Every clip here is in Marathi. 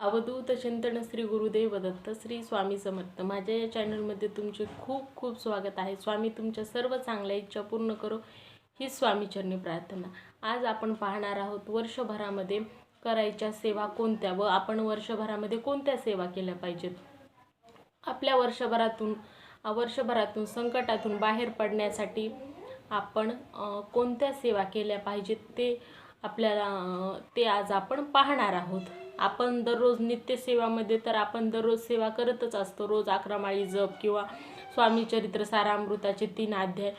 अवधूत चिंतन श्री गुरुदेव दत्त श्री स्वामी समर्थ. माझ्या या चॅनलमध्ये तुमचे खूप खूप स्वागत आहे. स्वामी तुमच्या सर्व चांगल्या इच्छा पूर्ण करो ही स्वामीचरणी प्रार्थना. आज आपण पाहणार आहोत वर्षभरामध्ये करायच्या सेवा कोणत्या व आपण वर्षभरामध्ये कोणत्या सेवा केल्या पाहिजेत? आपल्या वर्षभरातून वर्षभरातून संकटातून बाहेर पडण्यासाठी आपण कोणत्या सेवा केल्या पाहिजेत ते आपल्याला ते आज आपण पाहणार आहोत. आपण दररोज नित्यसेवामध्ये तर आपण दररोज सेवा करतच असतो. रोज अकरा माळी जप किंवा स्वामी चरित्र सारामृताचे तीन अध्याय.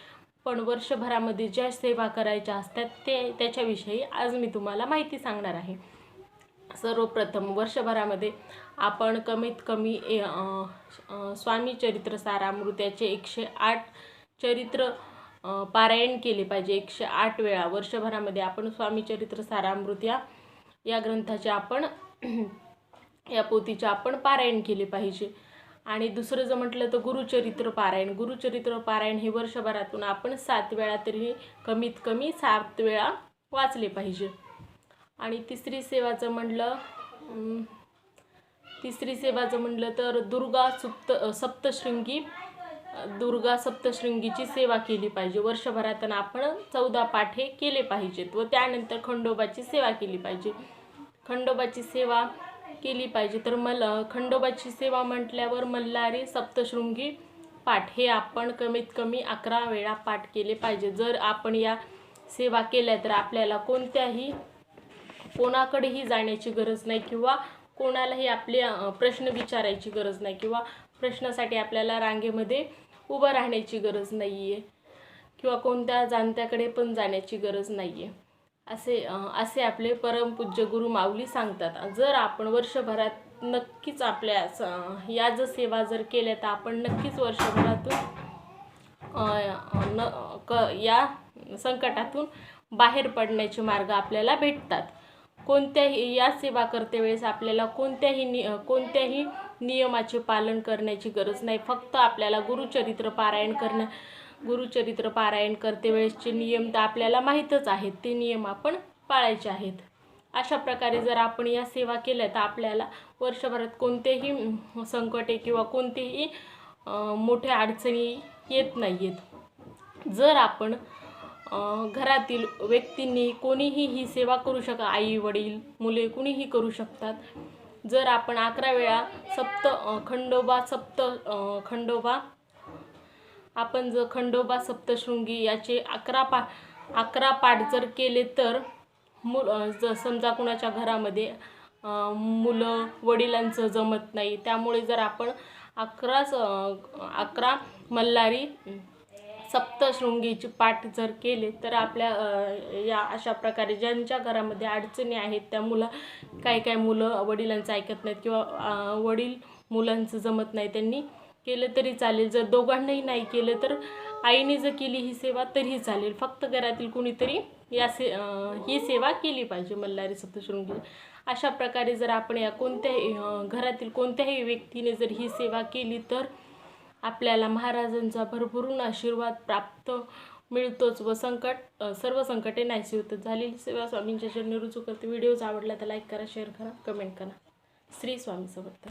पण वर्षभरामध्ये ज्या सेवा करायच्या असतात ते त्याच्याविषयी आज मी तुम्हाला माहिती सांगणार आहे. सर्वप्रथम वर्षभरामध्ये आपण कमीत कमी ए स्वामी चरित्र सारामृत्याचे एकशे आठ चरित्र पारायण केले पाहिजे. एकशे आठ वेळा वर्षभरामध्ये आपण स्वामी चरित्र सारामृत या या ग्रंथाचे आपण या पोथीचे आपण पारायण केले पाहिजे. आणि दुसरं जर म्हटलं तर गुरुचरित्र पारायण. गुरुचरित्र पारायण हे वर्षभरातून आपण सात वेळा तरी कमीत कमी सात वेळा वाचले पाहिजे. आणि तिसरी सेवाचं म्हणलं तिसरी सेवाचं म्हणलं तर दुर्गा सुप्त सप्तशृंगी दुर्गा सप्तशृंगीची सेवा केली पाहिजे. वर्षभरातून आपण चौदा पाठे केले पाहिजेत व त्यानंतर खंडोबाची सेवा केली पाहिजे. खंडोबाची सेवा केली पाहिजे. तर मल खंडोबाची सेवा म्हटल्यावर मल्हारी सप्तशृंगी पाठ हे आपण कमीत कमी अकरा वेळा पाठ केले पाहिजे. जर आपण या सेवा केल्या तर आपल्याला कोणत्याही कोणाकडेही जाण्याची गरज नाही किंवा कोणालाही आपले प्रश्न विचारायची गरज नाही किंवा प्रश्नासाठी आपल्याला रांगेमध्ये उभं राहण्याची गरज नाही आहे किंवा कोणत्या जाणत्याकडे पण जाण्याची गरज नाही आहे असे असे आपले परमपूज्य गुरु माऊली सांगतात. जर आपण वर्षभरात नक्कीच आपल्या या जर सेवा जर केल्या तर आपण नक्कीच वर्षभरातून न क या संकटातून बाहेर पडण्याचे मार्ग आपल्याला भेटतात. कोणत्याही या सेवा करते वेळेस आपल्याला कोणत्याही नि कोणत्याही नियमाचे पालन करण्याची गरज नाही. फक्त आपल्याला गुरुचरित्र पारायण करणं गुरुचरित्र पारायण करते वेळेसचे नियम तर आपल्याला माहीतच आहेत. ते नियम आपण पाळायचे आहेत. अशा प्रकारे जर आपण या सेवा केल्या तर आपल्याला वर्षभरात कोणतेही संकटे किंवा कोणतेही मोठ्या अडचणी येत नाही आहेत जर आपण घरातील व्यक्तींनी कोणीही ही सेवा करू शका आई वडील मुले कुणीही करू शकतात. जर आपण अकरा वेळा सप्त खंडोबा सप्त खंडोबा आपण जर खंडोबा सप्तशृंगी याचे अकरा पा अकरा पाठ जर केले तर मुल जर समजा कुणाच्या घरामध्ये मुलं वडिलांचं जमत नाही. त्यामुळे जर आपण अकराच अकरा मल्हारी सप्तशृंगीची पाठ जर केले तर आपल्या या अशा प्रकारे ज्यांच्या घरामध्ये अडचणी आहेत त्या मुलं काही काही मुलं वडिलांचं ऐकत नाहीत किंवा वडील मुलांचं जमत नाही त्यांनी केलं तरी चालेल. जर दोघांनाही नाही केलं तर आईने जर केली ही सेवा तरीही चालेल. फक्त घरातील कुणीतरी या से ही सेवा केली पाहिजे मल्हारी सप्तशृंगी. अशा प्रकारे जर आपण या कोणत्याही घरातील कोणत्याही व्यक्तीने जर ही सेवा केली तर आपल्याला महाराजांचा भरभरून आशीर्वाद प्राप्त मिळतोच व संकट सर्व संकटे नाहीशी होतात झालेली सेवा स्वामींच्या चरणी रुजू करते. व्हिडिओज आवडला तर लाईक करा शेअर करा कमेंट करा. श्री स्वामी समर्थ.